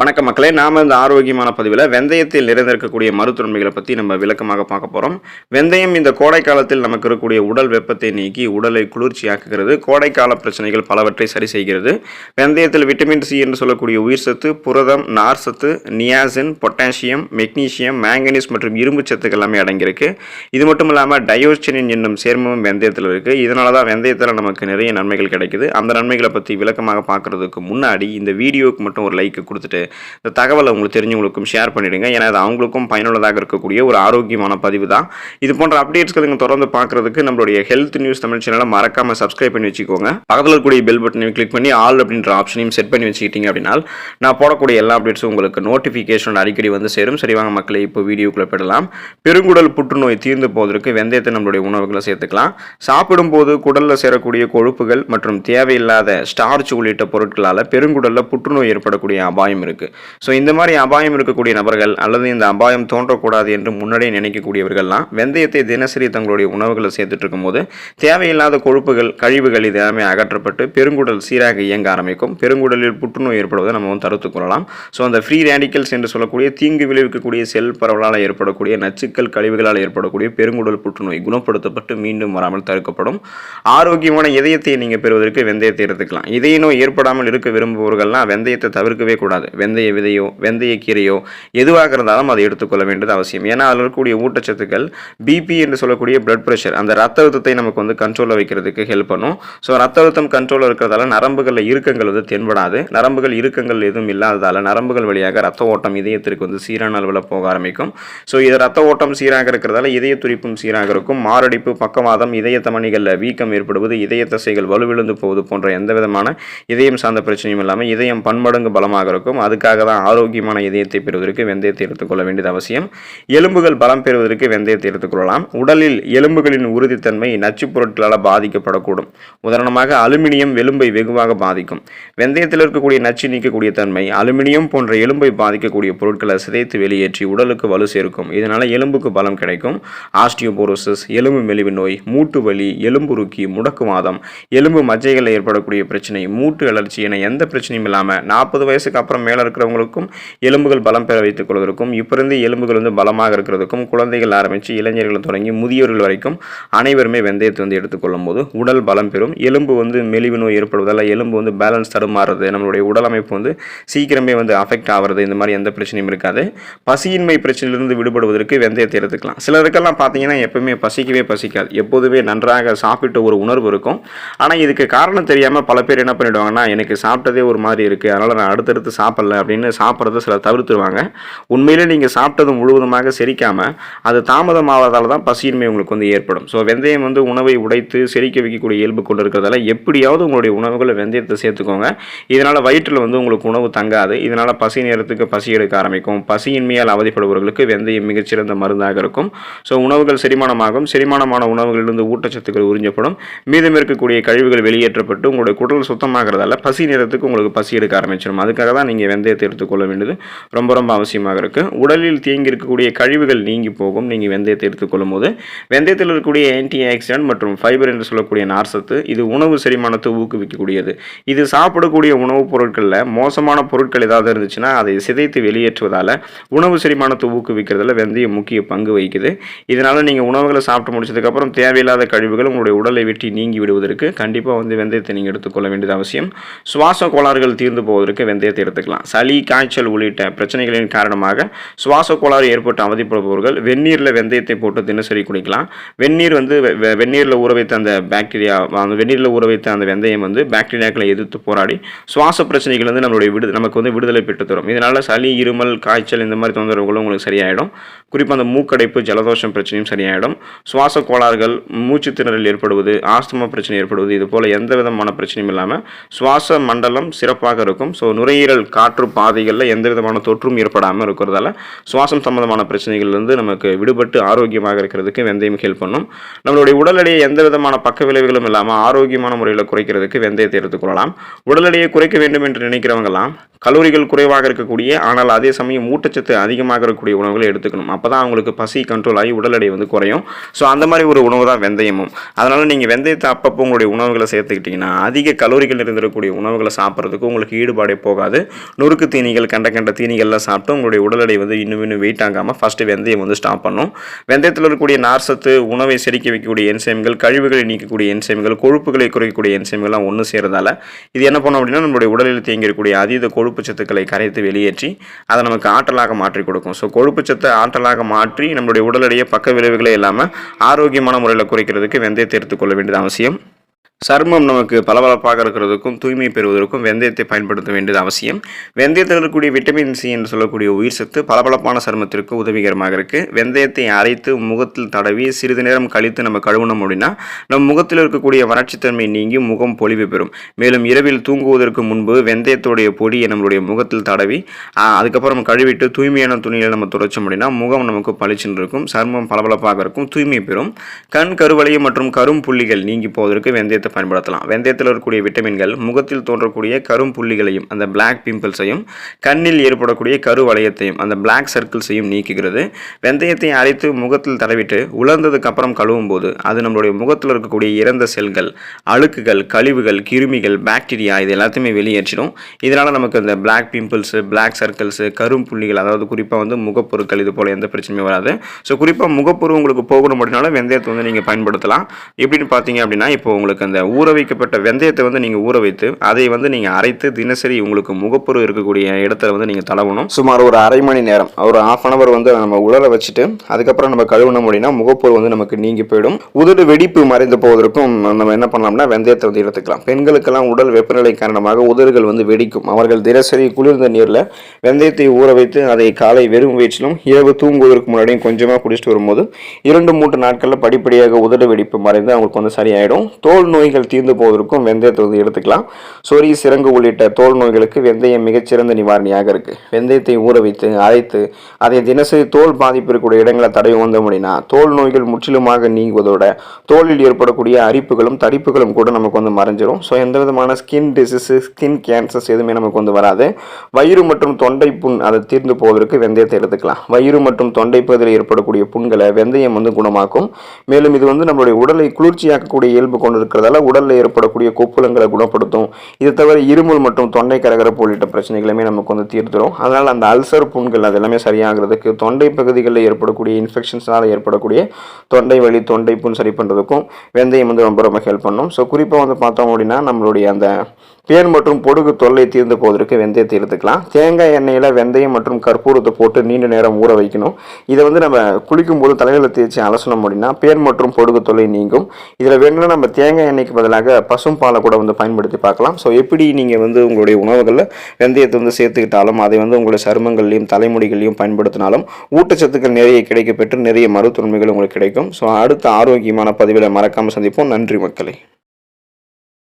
வணக்கம் மக்களே நாம் இந்த ஆரோக்கியமான பதிவில் வெந்தயத்தில் நிறைந்திருக்கக்கூடிய மருத்துவன்மைகளை பற்றி நம்ம விளக்கமாக பார்க்க போகிறோம் வெந்தயம் இந்த கோடை காலத்தில் நமக்கு இருக்கக்கூடிய உடல் வெப்பத்தை நீக்கி உடலை குளிர்ச்சியாக்குகிறது கோடைக்கால பிரச்சனைகள் பலவற்றை சரி செய்கிறது. வெந்தயத்தில் விட்டமின் சி என்று சொல்லக்கூடிய உயிர் சத்து புரதம் நார் சத்து நியாசின் பொட்டாசியம் மெக்னீசியம் மேங்கனீஸ் மற்றும் இரும்பு சத்துக்கள் எல்லாமே அடங்கியிருக்கு. இது மட்டும் இல்லாமல் டயோஸ்டினின் என்னும் சேர்மமும் வெந்தயத்தில் இருக்குது இதனால தான் வெந்தயத்தில் நமக்கு நிறைய நன்மைகள் கிடைக்குது. அந்த நன்மைகளை பற்றி விளக்கமாக பார்க்குறதுக்கு முன்னாடி இந்த வீடியோவுக்கு மட்டும் ஒரு லைக் கொடுத்துட்டு இந்த தகவலை உங்களுக்கு தெரிஞ்சவங்களுக்கும் ஷேர் பண்ணிடுங்க. ஏன்னா அது அவங்களுக்கும் பயனுள்ளதாக இருக்கக்கூடிய ஒரு ஆரோக்கியமான பதிவு தான். இது போன்ற அப்டேட்ஸ்கள் நீங்கள் தொடர்ந்து பார்க்குறதுக்கு நம்மளுடைய ஹெல்த் நியூஸ் தமிழ் சேனலை மறக்காமல் சப்ஸ்கிரைப் பண்ணி வச்சுக்கோங்க. பக்கத்தில் இருக்கக்கூடிய பெல் பட்டனையும் கிளிக் பண்ணி ஆல் அப்படின்ற ஆப்ஷனையும் செட் பண்ணி வச்சுக்கிட்டீங்க அப்படின்னா நான் போடக்கூடிய எல்லா அப்டேட்ஸும் உங்களுக்கு நோட்டிஃபிகேஷன் அடிக்கடி வந்து சேரும். சரி வாங்க மக்களை இப்போ வீடியோக்குள்ளே பெறலாம் பெருங்குடல் புற்றுநோய் தீர்ந்து போவதற்கு வெந்தயத்தை நம்மளுடைய உணவுகளை சேர்த்துக்கலாம். சாப்பிடும்போது குடலில் சேரக்கூடிய கொழுப்புகள் மற்றும் தேவையில்லாத ஸ்டார்ச் உள்ளிட்ட பொருட்களால் பெருங்குடலில் புற்றுநோய் ஏற்படக்கூடிய அபாயம் இருக்குது ஸோ இந்த மாதிரி அபாயம் இருக்கக்கூடிய நபர்கள் அல்லது இந்த அபாயம் தோன்றக்கூடாது என்று முன்னாடியே நினைக்கக்கூடியவர்கள்லாம் வெந்தயத்தை தினசரி தங்களுடைய உணவுகளை சேர்த்துட்டு இருக்கும்போது தேவையில்லாத கொழுப்புகள் கழிவுகள் இது எல்லாமே அகற்றப்பட்டு பெருங்குடல் சீராக இயங்க ஆரம்பிக்கும். பெருங்குடலில் புற்றுநோய் ஏற்படுவதை நம்ம வந்து தடுத்துக் கொள்ளலாம். ஸோ அந்த ஃப்ரீ ரேடிக்கல்ஸ் என்று சொல்லக்கூடிய தீங்கு விளைவிக்கக்கூடிய செல் பரவலால் ஏற்படக்கூடிய நச்சுக்கள் கழிவுகளால் ஏற்படக்கூடிய பெருங்குடல் புற்றுநோய் குணப்படுத்தப்பட்டு மீண்டும் வராமல் தடுக்கப்படும். ஆரோக்கியமான இதயத்தை நீங்கள் பெறுவதற்கு வெந்தயத்தை எடுத்துக்கலாம். இதய நோய் ஏற்படாமல் இருக்க விரும்புபவர்கள்லாம் வெந்தயத்தை தவிர்க்கவே கூடாது. வெந்தய விதையோ வெந்தய கீரையோ எதுவாக இருந்தாலும் அதை எடுத்துக்கொள்ள வேண்டியது அவசியம். ஏன்னா அதில் இருக்கக்கூடிய ஊட்டச்சத்துக்கள் பிபி என்று சொல்லக்கூடிய பிளட் ப்ரெஷர் அந்த ரத்த அழுத்தத்தை நமக்கு வந்து கண்ட்ரோலில் வைக்கிறதுக்கு ஹெல்ப் பண்ணும். ஸோ ரத்த அழுத்தம் கண்ட்ரோலில் இருக்கிறதால நரம்புகளில் இறுக்கங்கள் வந்து தென்படாது. நரம்புகள் இறுக்கங்கள் எதுவும் இல்லாததால் நரம்புகள் வழியாக ரத்த ஓட்டம் இதயத்திற்கு வந்து சீரான அளவில் போக ஆரம்பிக்கும். ஸோ இது ரத்த ஓட்டம் சீராக இருக்கிறதால இதய துடிப்பும் சீராக இருக்கும். மாரடைப்பு பக்கவாதம் இதய தமணிகளில் வீக்கம் ஏற்படுவது இதய தசைகள் வலுவிழுந்து போவது போன்ற எந்த விதமான இதயம் சார்ந்த பிரச்சனையும் இல்லாமல் இதயம் பன்மடங்கு பலமாக இருக்கும். அதுக்காக தான் ஆரோக்கியமான இதயத்தை பெறுவதற்கு வெந்தயத்தை எடுத்துக்கொள்ள வேண்டியது அவசியம். எலும்புகள் பலம் பெறுவதற்கு வெந்தயத்தை எடுத்துக்கொள்ளலாம் உடலில் எலும்புகளின் உறுதித்தன்மை நச்சுப் பொருட்களால் பாதிக்கப்படக்கூடும். உதாரணமாக அலுமினியம் எலும்பை வெகுவாக பாதிக்கும். வெந்தயத்தில் இருக்கக்கூடிய நச்சு நீக்கக்கூடிய தன்மை அலுமினியம் போன்ற எலும்பை பாதிக்கக்கூடிய பொருட்களை சிதைத்து வெளியேற்றி உடலுக்கு வலு சேர்க்கும். இதனால் எலும்புக்கு பலம் கிடைக்கும். ஆஸ்டியோபோரோசிஸ் எலும்பு மெலிவு நோய் மூட்டு வலி எலும்புருக்கி முடக்குவாதம் எலும்பு மஜ்ஜைகளில் ஏற்படக்கூடிய பிரச்சனை மூட்டு அலர்ச்சி என எந்த பிரச்சனையும் இல்லாமல் நாற்பது வயசுக்கு அப்புறம் மேலே இருக்கிறவங்களுக்கும் எலும்புகள் பலம் பெற வைத்துக் கொள்வதற்கும் இப்பிருந்து எலும்புகள் வந்து பலமாக இருக்கிறதுக்கும் குழந்தைகள் ஆரம்பித்து இளைஞர்கள் தொடங்கி முதியோர்கள் வரைக்கும் அனைவருமே வெந்தயத்தை வந்து எடுத்துக்கொள்ளும் போது உடல் பலம் பெறும். எலும்பு வந்து மெலிவு நோய் ஏற்படுவதால் எலும்பு வந்து பேலன்ஸ் தடுமாறுறது நம்மளுடைய உடல் அமைப்பு வந்து சீக்கிரமே வந்து அஃபெக்ட் ஆகிறது இந்த மாதிரி எந்த பிரச்சனையும் இருக்காது. பசியின்மை பிரச்சனையிலிருந்து விடுபடுவதற்கு வெந்தயத்தை எடுத்துக்கலாம். சிலருக்கெல்லாம் பார்த்தீங்கன்னா எப்பவுமே பசிக்கவே பசிக்காது. எப்போதுமே நன்றாக சாப்பிட்ட ஒரு உணர்வு இருக்கும். ஆனால் இதுக்கு காரணம் தெரியாமல் பல பேர் என்ன பண்ணிவிடுவாங்கன்னா எனக்கு சாப்பிட்டதே ஒரு மாதிரி இருக்குது அதனால் நான் அடுத்தடுத்து பரவாயில்ல அப்படின்னு சாப்பிட்றத சில தவிர்த்துருவாங்க. உண்மையிலே நீங்கள் சாப்பிட்டது முழுவதுமாக செரிக்காமல் அது தாமதமாவதால் தான் பசியின்மை உங்களுக்கு வந்து ஏற்படும். ஸோ வெந்தயம் வந்து உணவை உடைத்து செரிக்க வைக்கக்கூடிய இயல்பு கொண்டு இருக்கிறதால எப்படியாவது உங்களுடைய உணவுகளை வெந்தயத்தை சேர்த்துக்கோங்க. இதனால் வயிற்றில் வந்து உங்களுக்கு உணவு தங்காது. இதனால் பசி நேரத்துக்கு பசி எடுக்க ஆரம்பிக்கும். பசியின்மையால் அவதிப்படுபவர்களுக்கு வெந்தயம் மிகச்சிறந்த மருந்தாக இருக்கும். ஸோ உணவுகள் செரிமானமாகும். செரிமானமான உணவுகளிலிருந்து ஊட்டச்சத்துக்கள் உறிஞ்சப்படும். மீதம் இருக்கக்கூடிய கழிவுகள் வெளியேற்றப்பட்டு உங்களுடைய குடல் சுத்தமாகிறதால பசி நேரத்துக்கு உங்களுக்கு பசி எடுக்க ஆரம்பிச்சிடும் அதுக்காக தான் நீங்கள் வெந்தயத்தை எடுத்துக்கொள்ள வேண்டியது ரொம்ப ரொம்ப அவசியமாக இருக்குது உடலில் தேங்கி இருக்கக்கூடிய கழிவுகள் நீங்கி போகும். நீங்கள் வெந்தயத்தை எடுத்துக்கொள்ளும் போது வெந்தயத்தில் இருக்கக்கூடிய ஆன்டி ஆக்சிடென்ட் மற்றும் ஃபைபர் என்று சொல்லக்கூடிய நார்சத்து இது உணவு செரிமானத்தை ஊக்குவிக்கக்கூடியது. இது சாப்பிடக்கூடிய உணவுப் பொருட்களில் மோசமான பொருட்கள் ஏதாவது இருந்துச்சுன்னா அதை சிதைத்து வெளியேற்றுவதால் உணவு செரிமானத்தை ஊக்குவிக்கிறதுல வெந்தயம் முக்கிய பங்கு வகிக்குது. இதனால் நீங்கள் உணவுகளை சாப்பிட்டு முடிச்சதுக்கப்புறம் தேவையில்லாத கழிவுகள் உங்களுடைய உடலை வெட்டி நீங்கி விடுவதற்கு கண்டிப்பாக வந்து வெந்தயத்தை நீங்கள் எடுத்துக்கொள்ள வேண்டியது அவசியம். சுவாச கோளாறுகள் தீர்ந்து போவதற்கு வெந்தயத்தை எடுத்துக்கலாம். சளி காய்ச்சல் உள்ளிட்ட பிரச்சனைகளின் காரணமாக சுவாச கோளாறு ஏற்பட்டு அவதிப்படுபவர்கள் வெந்நீரில் வெந்தயத்தை போட்டு தினசரி குடிக்கலாம். வெந்நீர் வந்து வெ- வெ- வெந்நீரில் ஊற வைத்த அந்த பாக்டீரியா அந்த வெந்நீரில் ஊற வைத்த அந்த வெந்தயம் வந்து பாக்டீரியாக்களை எதிர்த்து போராடி சுவாச பிரச்சனைகள் வந்து நம்மளுடைய விடு நமக்கு வந்து விடுதலை பெற்று தரும். இதனால் சளி இருமல் காய்ச்சல் இந்த மாதிரி தொந்தரவுகளும் உங்களுக்கு சரியாயிடும். குறிப்பாக அந்த மூக்கடைப்பு ஜலதோஷம் பிரச்சனையும் சரியாயிடும். சுவாச கோளாறுகள் மூச்சு திணறல் ஏற்படுவது ஆஸ்துமா பிரச்சனை ஏற்படுவது இது போல் எந்த விதமான பிரச்சனையும் இல்லாமல் சுவாச மண்டலம் சிறப்பாக இருக்கும். ஸோ நுரையீரல் காற்று பாதைகளில் எந்த விதமான தொற்றும் ஏற்படாமல் இருக்கிறதால சுவாசம் சம்பந்தமான பிரச்சனைகள்லேருந்து நமக்கு விடுபட்டு ஆரோக்கியமாக இருக்கிறதுக்கு வெந்தயம் ஹெல்ப் பண்ணும். நம்மளுடைய உடல் எடையை எந்த விதமான பக்க விளைவுகளும் இல்லாமல் ஆரோக்கியமான முறையில் குறைக்கிறதுக்கு வெந்தயத்தை எடுத்துக்கொள்ளலாம் உடல் எடையை குறைக்க வேண்டும் என்று நினைக்கிறவங்கலாம் கலோரிகள் குறைவாக இருக்கக்கூடிய ஆனால் அதே சமயம் ஊட்டச்சத்து அதிகமாக இருக்கக்கூடிய உணவுகளை எடுத்துக்கணும். அப்போ தான் அவங்களுக்கு பசி கண்ட்ரோல் ஆகி உடல் எடை வந்து குறையும். ஸோ அந்த மாதிரி ஒரு உணவு தான் வெந்தயமும். அதனால் நீங்கள் வெந்தயத்தை அப்பப்போ உங்களுடைய உணவுகளை சேர்த்துக்கிட்டிங்கன்னா அதிக கலோரிகள் இருந்திருக்கக்கூடிய உணவுகளை சாப்பிட்றதுக்கு உங்களுக்கு ஈடுபாடே போகாது. நொறுக்கு தீனிகள் கண்ட கண்ட தீனிகள்லாம் சாப்பிட்டு உங்களுடைய உடல் எடை வந்து இன்னும் இன்னும் வெயிட் ஆகாமல் ஃபஸ்ட்டு வெந்தயம் வந்து ஸ்டாப் பண்ணும். வெந்தயத்தில் இருக்கக்கூடிய நார்சத்து உணவை செரிக்க வைக்கக்கூடிய என்சைம்கள் கழிவுகளை நீக்கக்கூடிய என்சைம்கள் கொழுப்புகளை குறைக்கக்கூடிய என்சைம்கள்லாம் ஒன்று சேர்றதால இது என்ன பண்ணோம் அப்படின்னா நம்மளுடைய உடலில் தேங்கியிருக்கக்கூடிய அதீத கொழுப்பு சத்துக்களை கரைத்து வெளியேற்றி அதை நமக்கு ஆற்றலாக மாற்றி கொடுக்கும். ஸோ கொழுப்பு சத்தை ஆற்றலாக மாற்றி நம்மளுடைய உடல் எடையை பக்க விளைவுகளே இல்லாமல் ஆரோக்கியமான முறையில் குறைக்கிறதுக்கு வெந்தயத்தை எடுத்துக்கொள்ள வேண்டியது அவசியம். சர்மம் நமக்கு பளபளப்பாக இருக்கிறதுக்கும் தூய்மை பெறுவதற்கும் வெந்தயத்தை பயன்படுத்த வேண்டியது அவசியம். வெந்தயத்தில் இருக்கக்கூடிய விட்டமின் சி என்று சொல்லக்கூடிய உயிர் சத்து பளபளப்பான சருமத்திற்கு உதவிகரமாக இருக்குது வெந்தயத்தை அரைத்து முகத்தில் தடவி சிறிது நேரம் கழித்து நம்ம கழுவணும் அப்படின்னா நம் முகத்தில் இருக்கக்கூடிய வறட்சித்தன்மை நீங்கி முகம் பொலிவு பெறும். மேலும் இரவில் தூங்குவதற்கு முன்பு வெந்தயத்துடைய பொடியை நம்மளுடைய முகத்தில் தடவி அதுக்கப்புறம் கழுவிட்டு தூய்மையான துணியில் நம்ம துடைச்சோம் அப்படின்னா முகம் நமக்கு பளிச்சுன்னு இருக்கும். சர்மம் பளபளப்பாக இருக்கும் தூய்மை பெறும். கண் கருவளையம் மற்றும் கரும் புள்ளிகள் நீங்கி போவதற்கு வெந்தயத்தை பயன்படுத்தலாம். வெந்தயத்தில் இருக்கக்கூடிய விட்டமின்கள் முகத்தில் தோன்றக்கூடிய கரும் புள்ளிகளையும் அந்த பிளாக் பிம்பிள்ஸையும் கண்ணில் ஏற்படக்கூடிய கரு வளையத்தையும் அந்த பிளாக் சர்க்கிள்ஸையும் நீக்குகிறது. வெந்தயத்தை அரைத்து முகத்தில் தடவிட்டு உலர்ந்ததுக்கு அப்புறம் கழுவும் போது அது நம்மளுடைய முகத்தில் இருக்கக்கூடிய இறந்த செல்கள் அழுக்குகள் கழிவுகள் கிருமிகள் பாக்டீரியா இது எல்லாத்தையுமே வெளியேற்றிடும். இதனால் நமக்கு அந்த பிளாக் பிம்பிள்ஸு பிளாக் சர்க்கிள்ஸு கரும் புள்ளிகள் அதாவது குறிப்பாக வந்து முகப்பொருட்கள் இது போல் எந்த பிரச்சனையும் வராது. ஸோ குறிப்பாக முகப்பொரு உங்களுக்கு போகணும் அப்படின்னாலும் வெந்தயத்தை வந்து நீங்கள் பயன்படுத்தலாம். எப்படின்னு பார்த்தீங்க அப்படின்னா இப்போ உங்களுக்கு அந்த ஊற வைக்கப்பட்ட வெந்தயத்தை வந்து நீங்கள் ஊற வைத்து அதை வந்து நீங்கள் அரைத்து தினசரி உங்களுக்கு முகப்பொரு இருக்கக்கூடிய இடத்துல வந்து நீங்கள் தளவணும் சுமார் ஒரு அரை மணி நேரம் ஒரு ஆஃப் அன் அவர் வந்து நம்ம உலர வச்சுட்டு அதுக்கப்புறம் நம்ம கழுவினோம் அப்படின்னா முகப்பொரு வந்து நமக்கு நீங்கி போயிடும். உதடு வெடிப்பு மறைந்து போவதற்கும் நம்ம என்ன பண்ணலாம்னா வெந்தயத்தை வந்து எடுத்துக்கலாம் பெண்களுக்கெல்லாம் உடல் வெப்பநிலை காரணமாக உதடுகள் வந்து வெடிக்கும். அவர்கள் தினசரி குளிர்ந்த நீரில் வெந்தயத்தை ஊற வைத்து அதை காலை வெறும் வயிற்றிலும் இரவு தூங்குவதற்கு முன்னாடியும் கொஞ்சமாக குடிச்சிட்டு வரும்போது இரண்டு மூன்று நாட்களில் படிப்படியாக உதடு வெடிப்பு மறைந்து அவங்களுக்கு வந்து சரியாயிடும். தோல் நோய் நோய்கள் தீர்ந்து போவதற்கும் வெந்தயத்தை வந்து எடுத்துக்கலாம். சொறி சிறங்கு உள்ளிட்ட தோல் நோய்களுக்கு வெந்தயம் மிகச்சிறந்த நிவாரணியாக இருக்கு. வெந்தயத்தை ஊற வைத்து அரைத்து அதை தினசரி தோல் பாதிப்பு இருக்கக்கூடிய இடங்களை தடவி வந்தோம் அப்படின்னா தோல் நோய்கள் முற்றிலுமாக நீங்குவதோட தோலில் ஏற்படக்கூடிய அரிப்புகளும் தடிப்புகளும் கூட நமக்கு வந்து மறைஞ்சிரும். ஸோ எந்த விதமான ஸ்கின் டிசீஸு ஸ்கின் கேன்சர்ஸ் எதுவுமே நமக்கு வந்து வராது. வயிறு மற்றும் தொண்டை புண் அதை தீர்ந்து போவதற்கு வெந்தயத்தை எடுத்துக்கலாம். வயிறு மற்றும் தொண்டை பகுதியில் ஏற்படக்கூடிய புண்களை வெந்தயம் வந்து குணமாக்கும். மேலும் இது வந்து நம்மளுடைய உடலை குளிர்ச்சியாக்கக்கூடிய இயல்பு கொண்டு இருக்கிறதால உடலில் ஏற்படக்கூடிய கொப்புளங்களை குணப்படுத்தும். இது தவிர இருமல் மற்றும் தொண்டை கரகரப்பு உள்ளிட்ட பிரச்சனைகளுமே நமக்கு வந்து தீர்த்துடும் அதனால் அந்த அல்சர் புண்கள் அது எல்லாமே சரியாகிறதுக்கு தொண்டை பகுதிகளில் ஏற்படக்கூடிய இன்ஃபெக்ஷன்ஸ்னால் ஏற்படக்கூடிய தொண்டை வலி தொண்டை புண் சரி பண்ணுறதுக்கும் வெந்தயம் வந்து ரொம்ப ரொம்ப ஹெல்ப் பண்ணும். ஸோ குறிப்பாக வந்து பார்த்தோம் அப்படின்னா நம்மளுடைய அந்த பேன் மற்றும் பொடுகு தொல்லை தீர்ந்து போவதற்கு வெந்தயத்தை எடுத்துக்கலாம். தேங்காய் எண்ணெயில் வெந்தயம் மற்றும் கற்பூரத்தை போட்டு நீண்ட நேரம் ஊற வைக்கணும். இதை வந்து நம்ம குளிக்கும் போது தலையில் தேய்ச்சி அலசணும் அப்படின்னா பேன் மற்றும் பொடுகு தொல்லை நீங்கும். இதில் வேணும்னா நம்ம தேங்காய் எண்ணெய்க்கு பதிலாக பசும் பாலை கூட வந்து பயன்படுத்தி பார்க்கலாம். ஸோ எப்படி நீங்கள் வந்து உங்களுடைய உணவுகளில் வெந்தயத்தை வந்து சேர்த்துக்கிட்டாலும் அதை வந்து உங்களுடைய சருமங்கள்லையும் தலைமுடிகளையும் பயன்படுத்தினாலும் ஊட்டச்சத்துக்கள் நிறைய கிடைக்கப்பெற்று நிறைய மருத்துவன்மைகள் உங்களுக்கு கிடைக்கும். ஸோ அடுத்த ஆரோக்கியமான பதிவில் மறக்காமல் சந்திப்போம். நன்றி மக்களை.